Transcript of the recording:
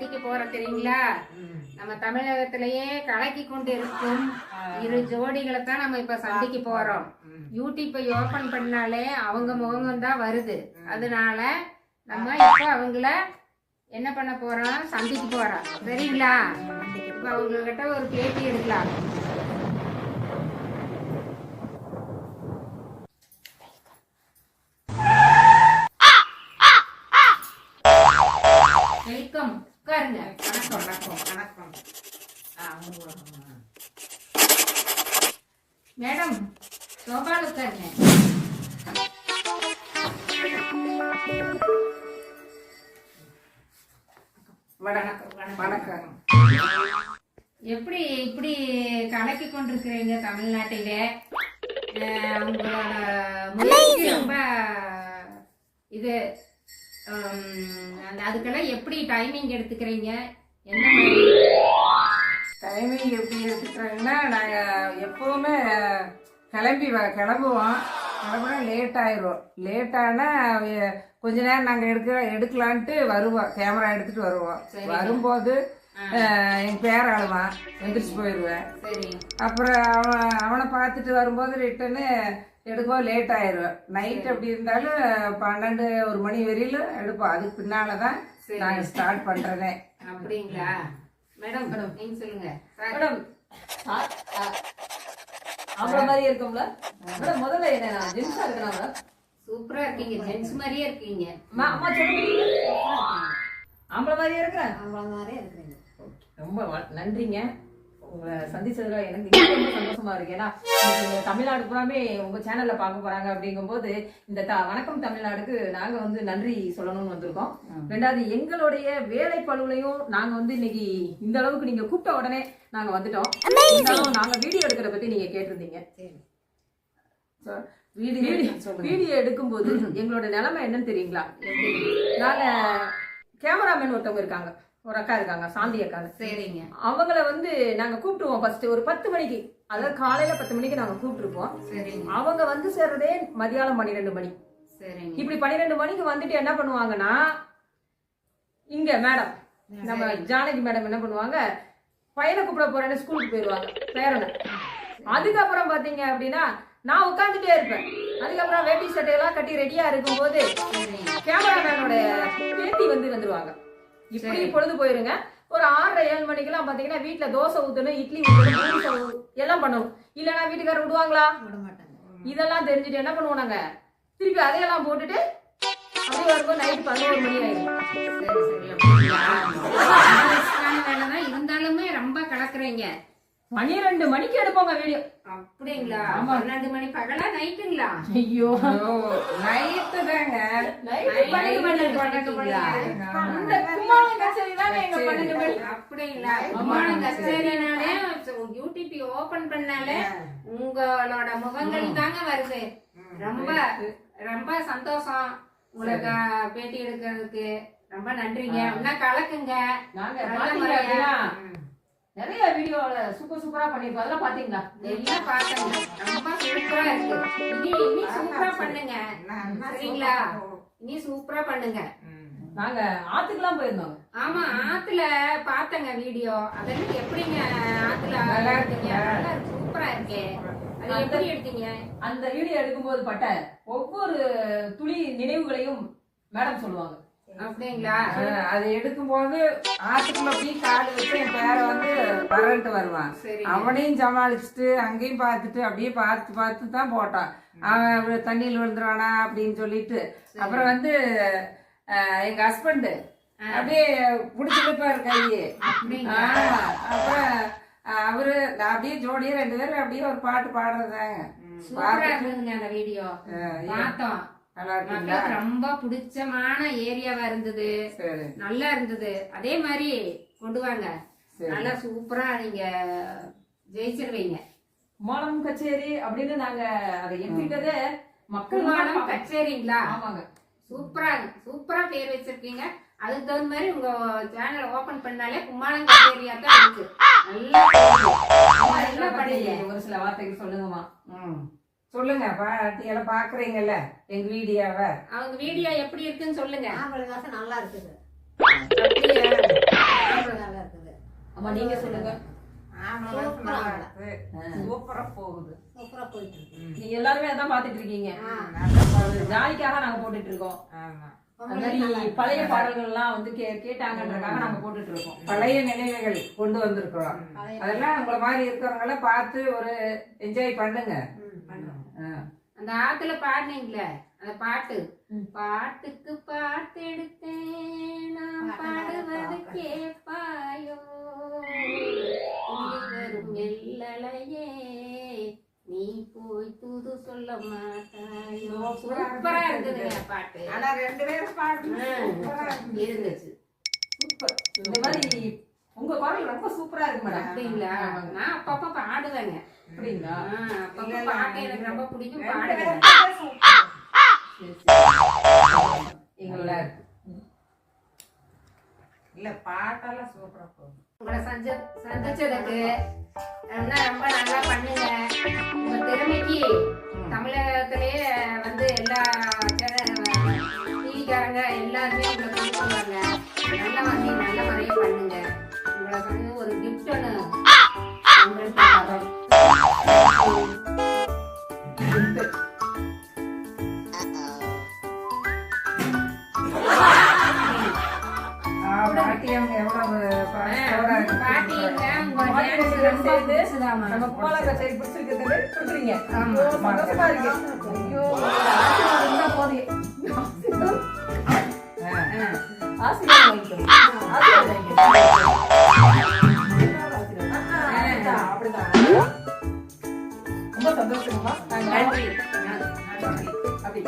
சந்திக்க போறோம் தெரியுங்களா? நம்ம தமிழகத்திலேயே கலக்கி கொண்டு இருக்கும் இரு ஜோடிகளை தான் நம்ம இப்ப சந்திக்க போறோம். யூடியூப்பை ஓபன் பண்ணாலே அவங்க முகம் தான் வருது. அதனால நம்ம இப்ப அவங்கள என்ன பண்ண போறோம்? சந்திக்க போறோம். சரிங்களா? இப்ப அவங்க கிட்ட ஒரு பேட்டி எடுக்கலாம். வெல்கம் உட்காருங்க. வணக்கம் வணக்கம் வணக்கம். மேடம் சோபால உட்காருங்க. வணக்கம் வணக்கம். எப்படி இப்படி கலக்கி கொண்டிருக்கிறீங்க தமிழ்நாட்டில? உங்களோட முயற்சி ரொம்ப இது அந்த- அதுக்கெல்லாம் எப்படி டைமிங் எடுத்துக்கிறீங்க? எந்த மாதிரி? டைமிங் எப்படி எடுத்துக்கிறோங்கன்னா நாங்கள் எப்போவுமே கிளம்பி வ கிளம்புவோம். கிளம்புனா லேட் ஆயிரும். லேட் ஆனால் கொஞ்ச நேரம் நாங்கள் எடுக்க எடுக்கலான்ட்டு வருவோம். கேமரா எடுத்துட்டு வருவோம். வரும்போது என் பேர அழுவான் எந்திரிச்சு போயிடுவேன் அப்புறம் அவன் அவனை பார்த்துட்டு வரும்போது ரிட்டனு எடுக்கவும் லேட் ஆயிரும். நைட் அப்படி இருந்தாலும் பன்னெண்டு ஒரு மணி வரையிலும் எடுப்போம். அதுக்கு பின்னால தான் நாங்கள் ஸ்டார்ட் பண்ணுறதே அப்படிங்களா? மேடம் நீங்க சொல்லுங்க. மேடம் ஆ- ஆ- ஆம்பளை மாதிரி இருக்கும்ல? மேடம் முதல்ல என்ன நான் ஜென்ஸா இருக்கேனா மேடம்? சூப்பரா இருக்கீங்க. ஜென்ஸ் மாதிரியே இருக்கீங்க. அம்மா அம்மா சொல்லுங்க. ஆம்பளை மாதிரியே இருக்கிறேன்? அவ்வளோ மாதிரியே இருக்கிறீங்க. ரொம்ப நன்றிங்க. உங்களை சந்திச்சதுல எனக்கு ரொம்ப சந்தோஷமா இருக்கு. ஏன்னா தமிழ்நாடு பூராமே உங்க சேனல்ல பார்க்க போறாங்க அப்படிங்கும்போது இந்த த- வணக்கம் தமிழ்நாடுக்கு நாங்க வந்து நன்றி சொல்லணும்னு வந்திருக்கோம். ரெண்டாவது எங்களுடைய வேலை பழுவுலையும் நாங்க வந்து இன்னைக்கு இந்த அளவுக்கு நீங்க கூப்பிட்ட உடனே நாங்க வந்துட்டோம். இருந்தாலும் நாங்க வீடியோ எடுக்கிறத பத்தி நீங்க கேட்டிருந்தீங்க. வீடியோ வீடியோ எடுக்கும்போது எங்களோட நிலைமை என்னன்னு தெரியுங்களா? நாங்க கேமராமேன் ஒருத்தவங்க இருக்காங்க. ஒரு அக்கா இருக்காங்க சாந்தி அக்கான்னு. சரிங்க. அவங்கள வந்து நாங்க கூப்பிட்டுருவோம் ஃபர்ஸ்ட் ஒரு பத்து மணிக்கு. அதாவது காலையில பத்து மணிக்கு நாங்க கூப்பிட்டுருப்போம். சரிங்க. அவங்க வந்து சேர்றதே மதியானம் பன்னிரெண்டு மணி. சரிங்க. இப்படி பன்னிரெண்டு மணிக்கு வந்துட்டு என்ன பண்ணுவாங்கன்னா இங்க மேடம் நம்ம ஜானகி மேடம் என்ன பண்ணுவாங்க பையனை கூப்பிட போறேன்னு ஸ்கூலுக்கு போயிடுவாங்க பேரனை. அதுக்கப்புறம் பாத்தீங்க அப்படின்னா நான் உட்காந்துட்டே இருப்பேன். அதுக்கப்புறம் வேட்டி சட்டையெல்லாம் கட்டி ரெடியா இருக்கும்போது கேமராமேனோட பேத்தி வந்து வந்துருவாங்க. இப்படி பொழுது போயிருங்க. ஒரு ஆறரை ஏழு மணிக்கெல்லாம் பாத்தீங்கன்னா வீட்டுல தோசை ஊத்தணும் இட்லி ஊத்தணும் எல்லாம் பண்ணணும். இல்லைன்னா வீட்டுக்காரர் விடுவாங்களா? இதெல்லாம் தெரிஞ்சுட்டு என்ன பண்ணுவோம் நாங்க? திருப்பி அதையெல்லாம் போட்டுட்டு அப்படியே வரும்போது நைட்டு பதினோரு மணி ஆயிடும் சரி சரி அப்படிங்களா ஆனா, வேலை தான் இருந்தாலுமே ரொம்ப கலக்குறீங்க பனிரெண்டு மணிக்கு எடுப்போங்க வீடியோ. அப்படிங்களா? பன்னெண்டு மணி பகலா நைட்டுங்களா? ஐயோ. நைட்டு தாங்க. பன்னெண்டு மணி. கும்மாளம் அப்படிங்களா விமானம் கச்சேரினாலே யூடியூப் ஓபன் பண்ணாலே உங்களோட முகங்கள் தாங்க வருது. ரொம்ப ரொம்ப சந்தோஷம் உங்களுக்கு பேட்டி எடுக்கிறதுக்கு. ரொம்ப நன்றிங்க. இன்னும் கலக்குங்க. பாத்தீங்க. நிறைய வீடியோல சூப்பர் சூப்பரா பண்ணிருக்கோம் அதெல்லாம் பாத்தீங்களா? எல்லாம் பார்த்தேங்க ரொம்ப சூப்பரா இருக்கு. இனி இனி சூப்பரா பண்ணுங்க. சரிங்களா? இனி சூப்பரா பண்ணுங்க. நாங்க ஆத்துக்குலாம் போயிருந்தோங்க ஆமா ஆத்துல பார்த்தங்க வீடியோ. அதெல்லாம் எப்படிங்க ஆத்துல நல்லா இருக்குங்க. நல்லா சூப்பரா இருக்கே. அது எப்படி எடுத்தீங்க? அந்த வீடியோ எடுக்கும்போது பட்ட ஒவ்வொரு துளி நினைவுகளையும் மேடம் சொல்லுவாங்க. அப்படிங்களா? அது எடுக்கும்போது ஆத்துக்குள்ள போய் கால் வச்சு என் பேரை வந்து வரன்ட்டு வருவான். அவனையும் சமாளிச்சுட்டு அங்கேயும் பார்த்துட்டு அப்படியே பார்த்து பார்த்து தான் போட்டான். அவன் தண்ணியில் விழுந்துருவானா அப்படின்னு சொல்லிட்டு. அப்புறம் வந்து எங்க ஹஸ்பண்டு அப்படியே பிடிச்சிருப்பாரு கையை. அப்படிங்களா? ஆமா. அப்புறம் அவரு அப்படியே ஜோடியா ரெண்டு பேரும் அப்படியே ஒரு பாட்டு பாடுறதாங்க. வீடியோ. பார்த்தோம். மக்களுக்கு ரொம்ப பிடிச்சமான ஏரியாவா இருந்தது. நல்லா இருந்தது. அதே மாதிரி கொண்டு வாங்க. நல்லா சூப்பரா நீங்க ஜெயிச்சிருவீங்க. கும்மாளம் கச்சேரி அப்படின்னு நாங்க அதை எடுத்துக்கிட்டதே மக்கள் தான் கச்சேரிங்களா? ஆமாங்க. சூப்பரா சூப்பரா பேர் வச்சிருக்கீங்க. அதுக்கு தகுந்த மாதிரி உங்க சேனலை ஓபன் பண்ணாலே கும்மாளம் கச்சேரியா தான் இருக்கு. நல்லா. நல்லா பண்ணீங்க ஒரு சில வார்த்தைகள் சொல்லுங்கம்மா. ம். சொல்லுங்க பாட்டி எல்லாம் பாக்குறீங்கல்ல எங்க வீடியோவை? அவங்க வீடியோ எப்படி இருக்குன்னு சொல்லுங்க. ஆம்பளை வாசம் நல்லா இருக்குது. அப்படியா? அம்மா நீங்க சொல்லுங்க. நல்லா சூப்பரா போகுது. சூப்பரா போயிட்டு இருக்கு நீங்க எல்லாருமே அதான் பாத்துட்டு இருக்கீங்க. ஜாலிக்காக நாங்க போட்டுட்டு இருக்கோம். ஆமா. பழைய பாடல்கள் எல்லாம் வந்து கே- கேட்டாங்கன்றதுக்காக நாங்க போட்டுட்டு இருக்கோம். பழைய நினைவுகள் கொண்டு வந்திருக்கிறோம். அதெல்லாம் உங்களை மாதிரி இருக்கிறவங்கள பார்த்து ஒரு என்ஜாய் பண்ணுங்க. அந்த ஆத்துல பாடுனீங்களே அந்த பாட்டு. பாட்டுக்கு பாட்டு எடுத்தேன் நான் பாடுவது துள்ளி வரும் எல்லலையே நீ போய் தூது சொல்ல மாட்டாயோ? சூப்பரா இருந்ததுங்க பாட்டு. ஆனா ரெண்டு பேரும் பாட்டு இருந்துச்சு. சூப்பர். இந்த மாதிரி உங்க பாடல் ரொம்ப சூப்பரா இருக்கு மேடம். அப்படிங்களா? நான் அப்பப்ப பாடுவேங்க. அப்படிங்களா? பாட்டு எனக்கு ரொம்ப பிடிக்கும். இருக்கு இல்ல பாட்டெல்லாம் சூப்பரா போகுது. உங்களை சஞ்ச சந்திச்சதுக்கு ரொம்ப நல்லா பண்ணுங்க. உங்க திறமைக்கு தமிழகத்திலேயே வந்து எல்லா டிவிக்காரங்க எல்லாருமே உங்களை கொடுக்குறாங்க நல்லா வந்து நல்ல முறையா பண்ணுங்க. உங்களை வந்து ஒரு கிஃப்ட் ஒன்று அவங்க எவ்வளவு அப்படிதான். ரொம்ப சந்தோஷமா. நன்றி. அப்படி.